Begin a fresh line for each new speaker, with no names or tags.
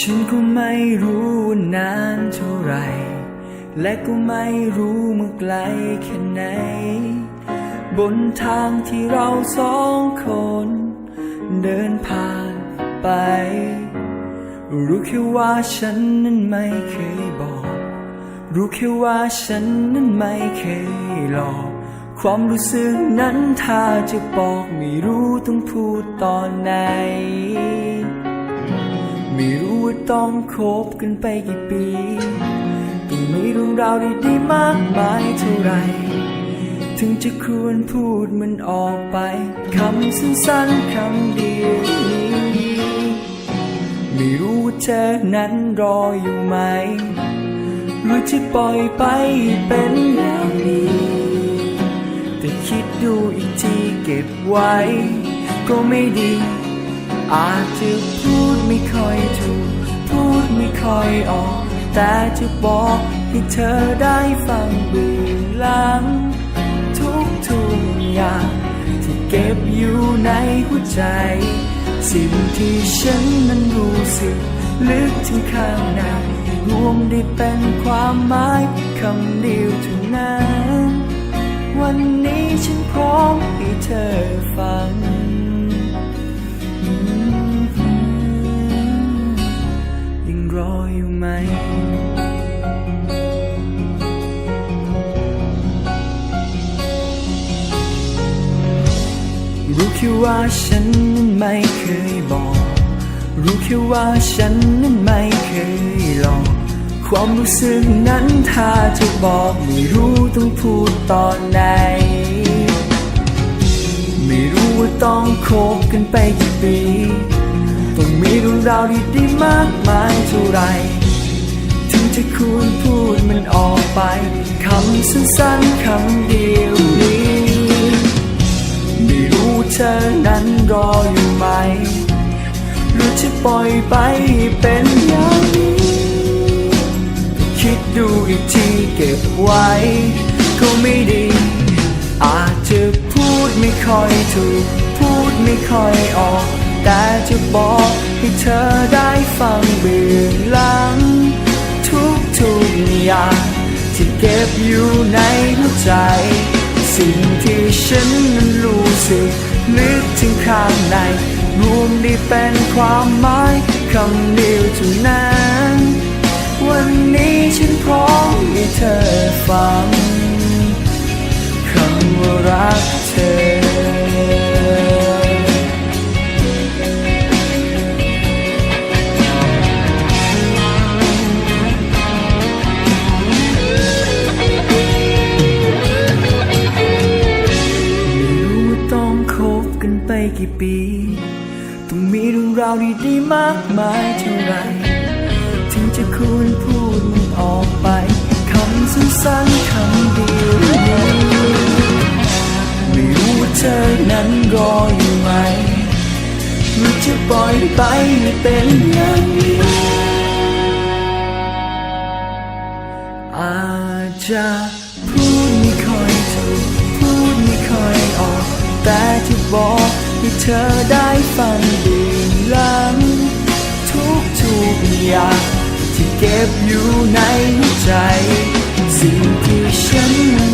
ฉันก็ไม่รู้ว่านานเท่าไร และก็ไม่รู้เมื่อไกลแค่ไหน บนทางที่เราสองคน เดินผ่านไป รู้แค่ว่าฉันนั้นไม่เคยบอก รู้แค่ว่าฉันนั้นไม่เคยหลอก ความรู้สึกนั้นถ้าจะบอกไม่รู้ต้องพูดตอนไหน ต้องคบกันไปกี่ปีต้องมีเรื่องราวดีๆมากมายเท่าไร ถึงจะควรพูดมันออกไป คำสั้นๆคำเดียวนี้ไม่รู้ว่าเธอนั้นรออยู่ไหม หรือจะปล่อยไปเป็นอย่างนี้แต่คิดดูอีกทีเก็บไว้ ก็ไม่ดี อาจจะพูดไม่ค่อยถูก ไม่ค่อยออก แต่จะบอกให้เธอได้ฟังเบื้องหลัง ทุกทุกอย่างที่เก็บอยู่ในหัวใจ สิ่งที่ฉันนั้นรู้สึกลึกถึงข้างในรวมได้เป็นความหมายคำเดียวเท่านั้น วันนี้ฉันพร้อมให้เธอฟัง ยังรออยู่ไหม รู้แค่ว่าฉันนั้นไม่เคยบอก รู้แค่ว่าฉันนั้นไม่เคยหลอก ความรู้สึกนั้นถ้าจะบอกไม่รู้ต้องพูดตอนไหน ไม่รู้ว่าต้องคบกันไปกี่ปี มีเรื่องราวดีๆมากมายเท่าไร ถึงจะควรพูดมันออกไป คำสั้นๆคำเดียวนี้ ไม่รู้เธอนั้นรออยู่ไหม หรือจะปล่อยไปเป็นอย่างนี้ คิดดูอีกทีเก็บไว้ ก็ไม่ดี อาจจะพูดไม่ค่อยถูก พูดไม่ค่อยออก แต่จะบอกให้เธอได้ฟังเบื้องหลัง ทุกทุกอย่างที่เก็บอยู่ในหัวใจ สิ่งที่ฉันนั้นรู้สึกลึกถึงข้างใน รวมได้เป็นความหมายคำเดียวเท่านั้น วันนี้ฉันพร้อมให้เธอฟัง กันไปกี่ปี ต้องมีเรื่องราวดีๆมากมายเท่าไร ถึงจะควรพูดมันออกไป คำสั้นๆคำเดียวไม่รู้ว่าเธอนั้นรออยู่ไหมหรือจะปล่อยไปให้เป็นอย่างนี้อาจจะ แต่ที่บอกให้เธอได้ฟังดีหลัง ทุกทุกอย่างที่เก็บอยู่ในใจ สิ่งที่ฉัน